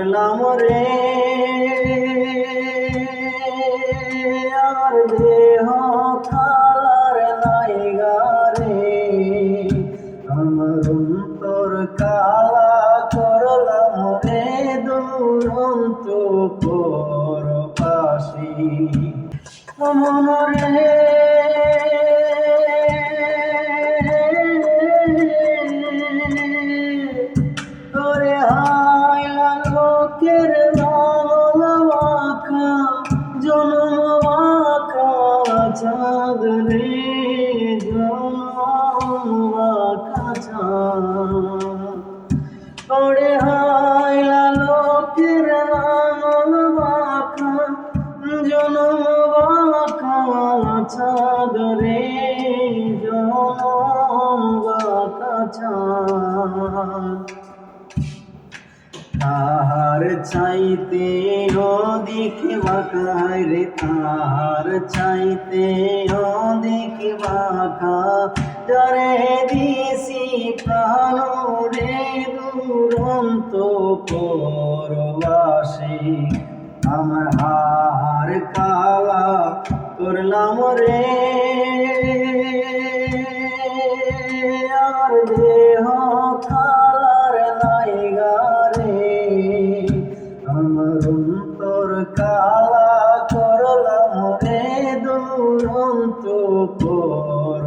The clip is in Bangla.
করলাম রে। আর দেহ খালার নাইগারে আমার অন্তর কালা করলাম রে দুরন্ত পর পাশি। মনরে তোরে হাইলা লাল মাখা জনম মাখা চাঁদ রে জনম মাখা হাইলা লোকের লাল মাখা জনম মাখা চাঁদ রে জনম মাখা চাঁদ। তাহার চাইতে অধিক বাঁকায় রে, তাহার চাইতে অধিক বাঁকা। যারে দিছি প্রাণ রে দুরন্ত পরবাসী, আমার হার কালা করলাম রে। উপর